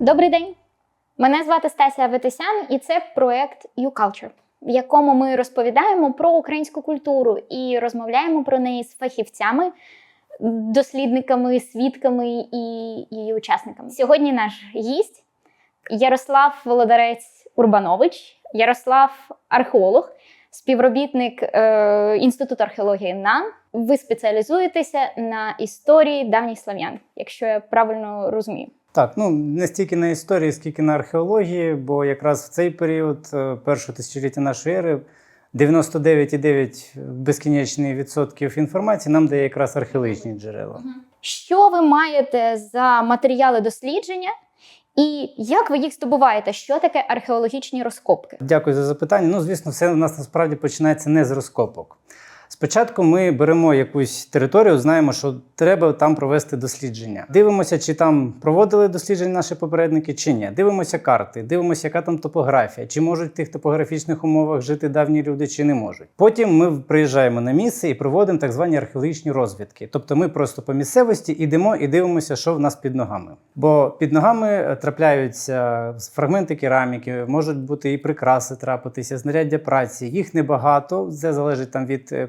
Добрий день! Мене звати Стася Аветисян, і це проект YouCulture, в якому ми розповідаємо про українську культуру і розмовляємо про неї з фахівцями, дослідниками, свідками і її учасниками. Сьогодні наш гість Ярослав Володарець Урбанович, Ярослав археолог, співробітник е, Інституту археології НАН. Ви спеціалізуєтеся на історії давніх слав'ян, якщо я правильно розумію. Так, ну не стільки на історії, скільки на археології, бо якраз в цей період е, першого тисячоліття нашої ери 99,9 безкінечний відсотків інформації нам дає якраз археологічні джерела. Що ви маєте за матеріали дослідження, і як ви їх здобуваєте? Що таке археологічні розкопки? Дякую за запитання. Ну, звісно, все у нас насправді починається не з розкопок. Спочатку ми беремо якусь територію, знаємо, що треба там провести дослідження. Дивимося, чи там проводили дослідження наші попередники, чи ні. Дивимося карти, дивимося, яка там топографія, чи можуть в тих топографічних умовах жити давні люди, чи не можуть. Потім ми приїжджаємо на місце і проводимо так звані археологічні розвідки. Тобто ми просто по місцевості йдемо і дивимося, що в нас під ногами. Бо під ногами е, трапляються фрагменти кераміки, можуть бути і прикраси трапитися, знаряддя праці. Їх небагато. Це залежить там від е,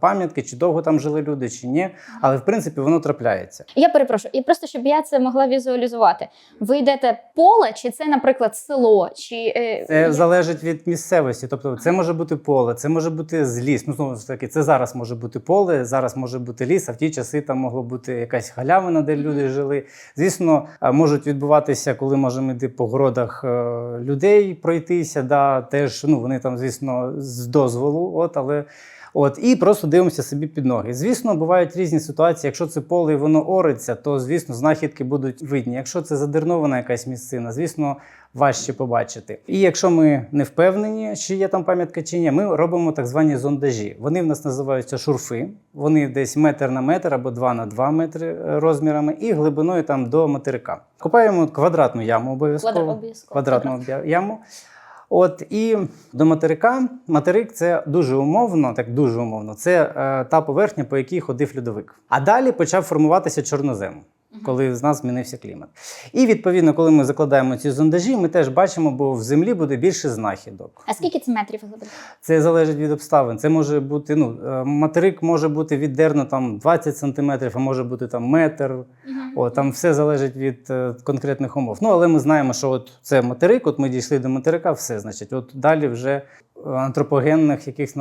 пам'ятки, чи довго там жили люди, чи ні. Але в принципі воно трапляється. Я перепрошую, і просто щоб я це могла візуалізувати. Ви йдете поле, чи це, наприклад, село, чи е, Це залежить від місцевості. Тобто, це може бути поле, це може бути з ліс. Ну знову ж таки, це зараз може бути поле, зараз може бути ліс. А в ті часи там могло бути якась халявина, де люди жили. Звісно, можуть відбуватися, коли можемо йти по городах е, людей пройтися. Да, теж ну вони там, звісно, з дозволу. От, але. От і просто дивимося собі під ноги. Звісно, бувають різні ситуації. Якщо це поле і воно ориться, то звісно знахідки будуть видні. Якщо це задернована якась місцина, звісно, важче побачити. І якщо ми не впевнені, чи є там пам'ятка чи ні, ми робимо так звані зондажі. Вони в нас називаються шурфи. Вони десь метр на метр або два на два метри е, розмірами, і глибиною там до материка. Копаємо квадратну яму обов'язково. Квадратну яму. От і до материка. Материк це дуже умовно, так дуже умовно. Це е, та поверхня, по якій ходив льодовик. А далі почав формуватися чорнозем, коли з нас змінився клімат. І відповідно, коли ми закладаємо ці зондажі, ми теж бачимо, бо в землі буде більше знахідок. А скільки це метрів глибини? Це залежить від обставин. Це може бути ну е, материк може бути віддерно там 20 сантиметрів, а може бути там метр. О, там все залежить від е, конкретних умов. Ну але ми знаємо, що от це материк. От ми дійшли до материка, все значить. От далі вже антропогенних якихось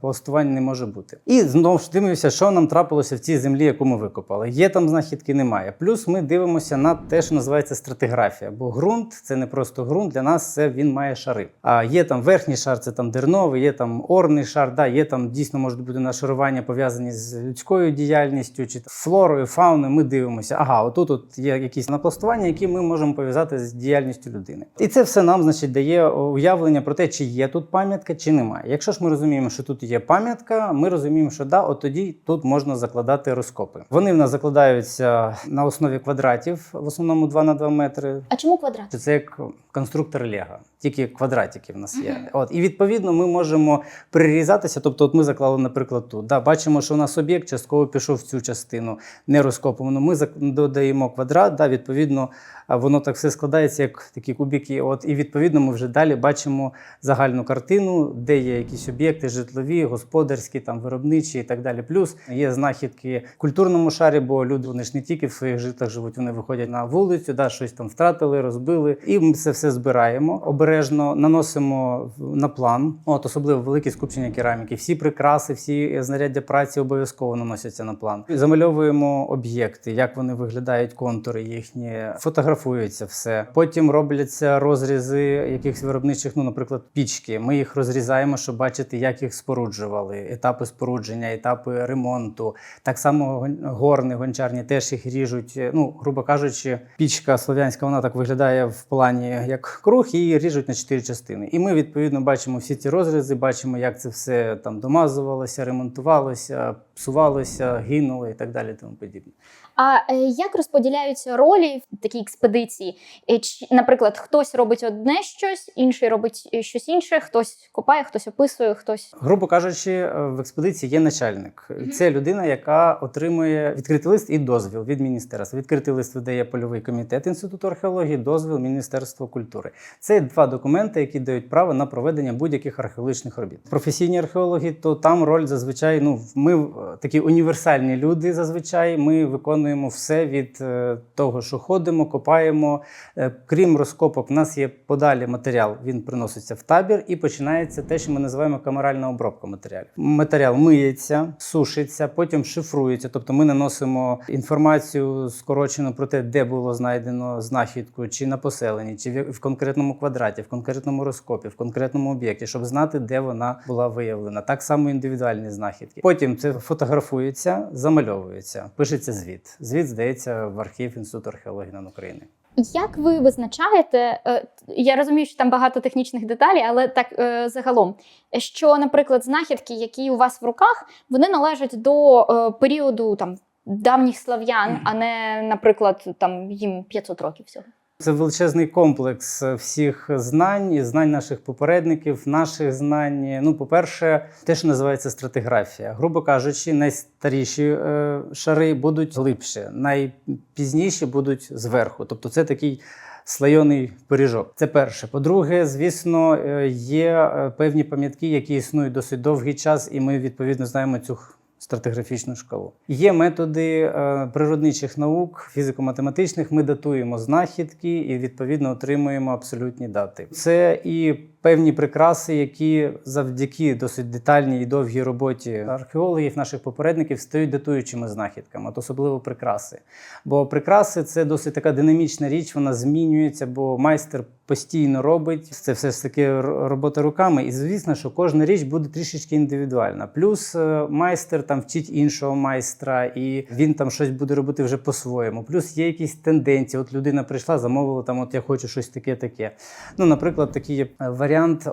пластувань не може бути. І знову ж дивимося, що нам трапилося в цій землі, яку ми викопали. Є там знахідки, немає. Плюс ми дивимося на те, що називається стратиграфія. Бо ґрунт це не просто ґрунт. Для нас це він має шари. А є там верхній шар, це там дерновий, є там орний шар. Да, є там дійсно можуть бути нашарування пов'язані з людською діяльністю чи флорою, фауною. Ми дивимося. Ага, отут от є якісь напластування, які ми можемо пов'язати з діяльністю людини. І це все нам, значить, дає уявлення про те, чи є тут пам'ятка, чи немає. Якщо ж ми розуміємо, що тут є пам'ятка, ми розуміємо, що да, от тоді тут можна закладати розкопи. Вони в нас закладаються на основі квадратів, в основному 2 на 2 метри. А чому квадрат? Це як конструктор Лего, тільки квадратики в нас є. От і відповідно ми можемо прирізатися. Тобто, от ми заклали, наприклад, тут. Да, бачимо, що у нас об'єкт частково пішов в цю частину, не розкопано. Ми додаємо квадрат. Да, відповідно, воно так все складається, як такі кубики. От і відповідно, ми вже далі бачимо загальну картину, де є якісь об'єкти житлові, господарські, там виробничі і так далі. Плюс є знахідки в культурному шарі, бо люди вони ж не тільки в своїх житлах живуть, вони виходять на вулицю, да, щось там втратили, розбили. І ми це все збираємо обережно, наносимо на план. От особливо великі скупчення кераміки. Всі прикраси, всі знаряддя праці обов'язково наносяться на план. Замальовуємо об'єкти, як вони виглядають, контури їхні, фотографується все. Потім робляться розрізи якихось виробничих, ну, наприклад, пічки. Ми їх розрізаємо, щоб бачити, як їх споруджували, етапи спорудження, етапи ремонту. Так само горни, гончарні теж їх ріжуть. Ну, грубо кажучи, пічка слов'янська вона так виглядає в плані як круг, її ріжуть на чотири частини. І ми відповідно бачимо всі ці розрізи, бачимо, як це все там домазувалося, ремонтувалося, псувалося, гинуло і так далі. Тому подібне. А е, як розподіляються ролі в такій експедиції? Е, наприклад, хтось робить одне щось, інший робить е, щось інше, хтось копає, хтось описує, хтось. Грубо кажучи, в експедиції є начальник. Це людина, яка отримує відкритий лист і дозвіл від міністерства. Відкритий лист видає польовий комітет інституту археології, дозвіл Міністерства культури. Це два документи, які дають право на проведення будь-яких археологічних робіт. Професійні археологи, то там роль зазвичай. Ну ми такі універсальні люди. Зазвичай ми виконуємо все від е, того, що ходимо, копаємо. Е, Крім розкопок, в нас є подалі матеріал. Він приноситься в табір і починається те, що ми називаємо камеральна обробка матеріалів. Матеріал миється, сушиться, потім шифрується. Тобто ми наносимо інформацію скорочену про те, де було знайдено знахідку, чи на поселенні, чи в конкретному квадраті, в конкретному розкопі, в конкретному об'єкті, щоб знати, де вона була виявлена. Так само індивідуальні знахідки. Потім це фотографується, замальовується, пишеться звіт. Звіт здається в архів Інституту археології НАН України. Як ви визначаєте? е, Я розумію, що там багато технічних деталей, але так е, загалом, що, наприклад, знахідки, які у вас в руках, вони належать до е, періоду там давніх слав'ян, а не, наприклад, там їм 500 років всього. Це величезний комплекс е, всіх знань, і знань наших попередників, наших знань. Ну, по-перше, те, що називається стратиграфія. Грубо кажучи, найстаріші е, шари будуть глибше, найпізніші будуть зверху. Тобто, це такий. Слайоний пиріжок. Це перше. По-друге, звісно, е, є е, певні пам'ятки, які існують досить довгий час, і ми відповідно знаємо цю стратиграфічну шкалу. Є методи е, природничих наук, фізико-математичних. Ми датуємо знахідки і відповідно отримуємо абсолютні дати. Це і певні прикраси, які завдяки досить детальній і довгій роботі археологів, наших попередників, стають датуючими знахідками, от особливо прикраси. Бо прикраси це досить така динамічна річ, вона змінюється, бо майстер постійно робить. Це все ж таки робота руками. І звісно, що кожна річ буде трішечки індивідуальна. Плюс е, майстер там вчить іншого майстра, і він там щось буде робити вже по-своєму. Плюс є якісь тенденції. От людина прийшла, замовила там, от я хочу щось таке, таке. Ну, наприклад, такий є е, варіант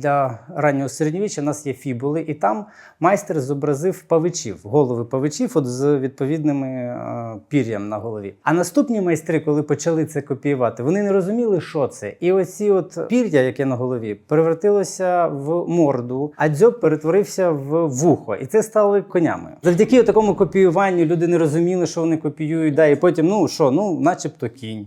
для раннього середньовіччя. У нас є фібули, і там майстер зобразив павичів, голови павичів, от з відповідними е, пір'ям на голові. А наступні майстри, коли почали це копіювати, вони не розуміли, що це. І оці от пір'я, яке на голові, перевертилося в морду, а дзьоб перетворився в вухо, і це стали конями. Завдяки такому копіюванню люди не розуміли, що вони копіюють. Да, і потім, ну що, ну, начебто кінь.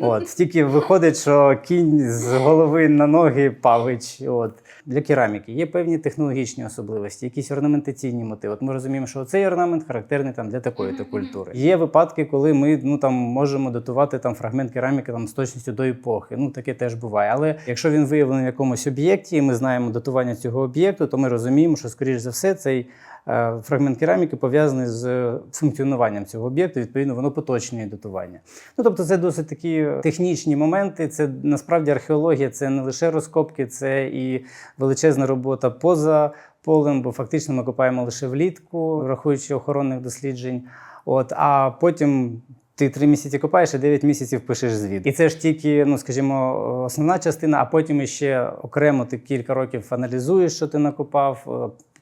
От тільки виходить, що кінь з голови на ноги павич. От для кераміки є певні технологічні особливості, якісь орнаментаційні мотиви. От ми розуміємо, що цей орнамент характерний там для такої то культури. Є випадки, коли ми ну там можемо датувати там фрагмент кераміки там з точністю до епохи. Ну таке теж буває. Але якщо він виявлений в якомусь об'єкті, і ми знаємо датування цього об'єкту, то ми розуміємо, що скоріш за все цей. Е, Фрагмент кераміки пов'язаний з функціонуванням цього об'єкту, відповідно, воно поточнює датування. Ну тобто, це досить такі технічні моменти. Це насправді археологія, це не лише розкопки, це і величезна робота поза полем, бо фактично ми копаємо лише влітку, врахуючи охоронних досліджень. От, а потім. Ти три місяці копаєш і 9 місяців пишеш звіт. І це ж тільки, ну скажімо, основна частина, а потім ще окремо ти кілька років аналізуєш, що ти накопав,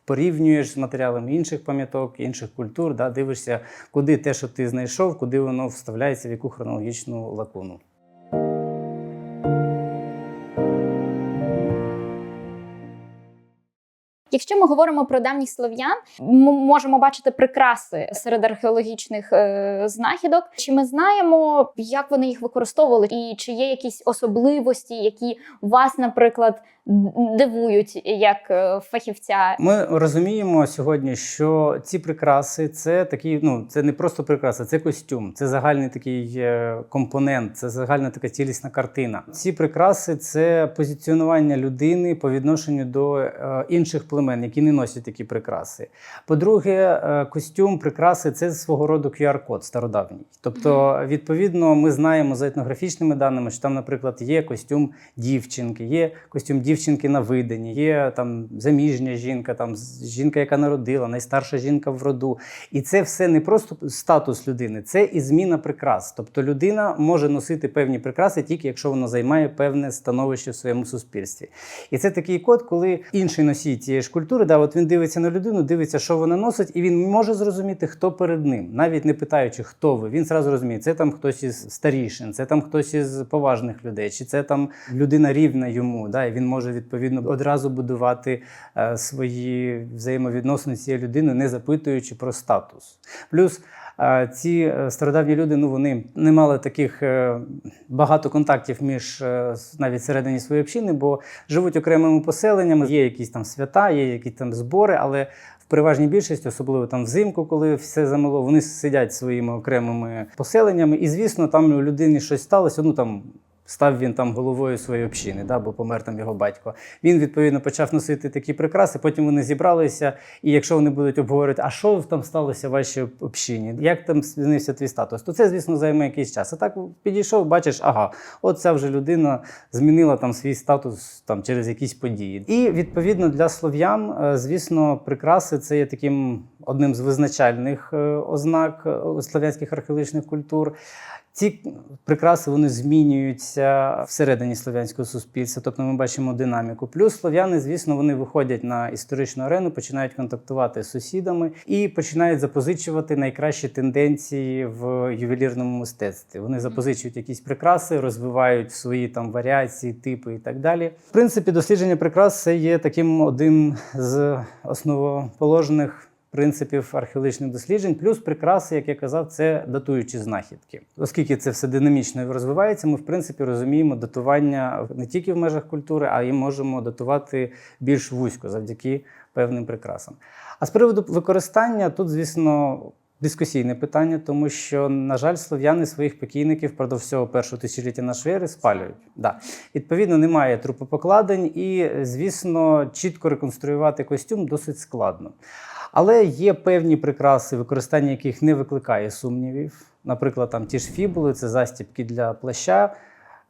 порівнюєш з матеріалами інших пам'яток, інших культур, да, дивишся, куди те, що ти знайшов, куди воно вставляється, в яку хронологічну лакуну. Якщо ми говоримо про давніх слов'ян, ми можемо бачити прикраси серед археологічних е, знахідок. Чи ми знаємо, як вони їх використовували, і чи є якісь особливості, які вас, наприклад, дивують як е, фахівця? Ми розуміємо сьогодні, що ці прикраси це такі, ну це не просто прикраси, це костюм, це загальний такий е, компонент, це загальна така цілісна картина. Ці прикраси це позиціонування людини по відношенню до е, інших племен, які не носять такі прикраси. По-друге, е, костюм, прикраси це свого роду QR-код стародавній. Тобто, відповідно, ми знаємо за етнографічними даними, що там, наприклад, є костюм дівчинки, є костюм дівчинки на виданні, є там заміжня жінка, там жінка, яка народила, найстарша жінка в роду. І це все не просто статус людини, це і зміна прикрас. Тобто людина може носити певні прикраси тільки якщо вона займає певне становище в своєму суспільстві. І це такий код, коли інший носій цієї ж культури, да, от він дивиться на людину, дивиться, що вона носить, і він може зрозуміти, хто перед ним, навіть не питаючи, хто ви. Він зразу розуміє, це там хтось із старішин, це там хтось із поважних людей, чи це там людина рівна йому. Да, і він може відповідно одразу будувати е, свої взаємовідносини з цією людиною, не запитуючи про статус. Плюс е, ці е, стародавні люди, ну вони не мали таких е, багато контактів між навіть всередині своєї общини, бо живуть окремими поселеннями, є якісь там свята, є якісь там збори, але в переважній більшості, особливо там взимку, коли все замило, вони сидять своїми окремими поселеннями. І звісно, там у людині щось сталося. Ну там став він там головою своєї общини, да, бо помер там його батько. Він відповідно почав носити такі прикраси. Потім вони зібралися, і якщо вони будуть обговорити, а що там сталося в вашій общині, як там змінився твій статус, то це, звісно, займе якийсь час. А так підійшов, бачиш, ага, от ця вже людина змінила там свій статус там через якісь події. І відповідно для слов'ян, е, звісно, прикраси це є таким одним з визначальних е, ознак е, слов'янських археологічних культур. Ці прикраси вони змінюються всередині слов'янського суспільства, тобто ми бачимо динаміку. Плюс слов'яни, звісно, вони виходять на історичну арену, починають контактувати з сусідами і починають запозичувати найкращі тенденції в ювелірному мистецтві. Вони запозичують якісь прикраси, розвивають свої там варіації, типи і так далі. В принципі, дослідження прикрас це є таким одним з основоположних принципів археологічних досліджень, плюс прикраси, як я казав, це датуючі знахідки. Оскільки це все динамічно розвивається, ми в принципі розуміємо датування не тільки в межах культури, а й можемо датувати більш вузько завдяки певним прикрасам. А з приводу використання тут, звісно. Дискусійне питання, тому що, на жаль, слов'яни своїх покійників впродовж всього першого тисячоліття нашої ери спалюють. Да. Відповідно, немає трупопокладень, і, звісно, чітко реконструювати костюм досить складно. Але є певні прикраси, використання яких не викликає сумнівів. Наприклад, там ті ж фібули, це застібки для плаща.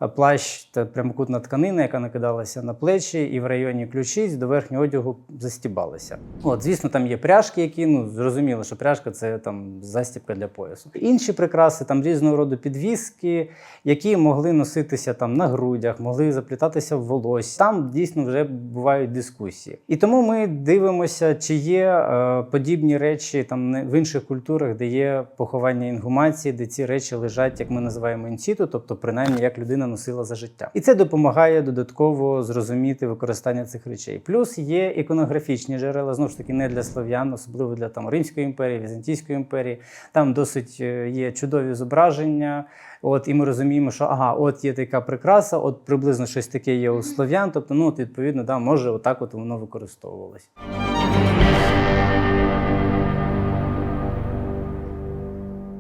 Плащ це прямокутна тканина, яка накидалася на плечі, і в районі ключиць до верхнього одягу застібалася. От, звісно, там є пряжки, які ну зрозуміло, що пряжка це там застібка для поясу. Інші прикраси, там різного роду підвіски, які могли носитися там на грудях, могли заплітатися в волосся. Там дійсно вже бувають дискусії. І тому ми дивимося, чи є е, подібні речі там в інших культурах, де є поховання інгумації, де ці речі лежать, як ми називаємо інсіту, тобто принаймні як людина носила за життя. І це допомагає додатково зрозуміти використання цих речей. Плюс є іконографічні джерела, знову ж таки, не для слов'ян, особливо для там Римської імперії, Візантійської імперії. Там досить е, є чудові зображення. От, і ми розуміємо, що ага, от є така прикраса, от приблизно щось таке є у слов'ян. Тобто, ну от відповідно, да, може отак от воно використовувалось.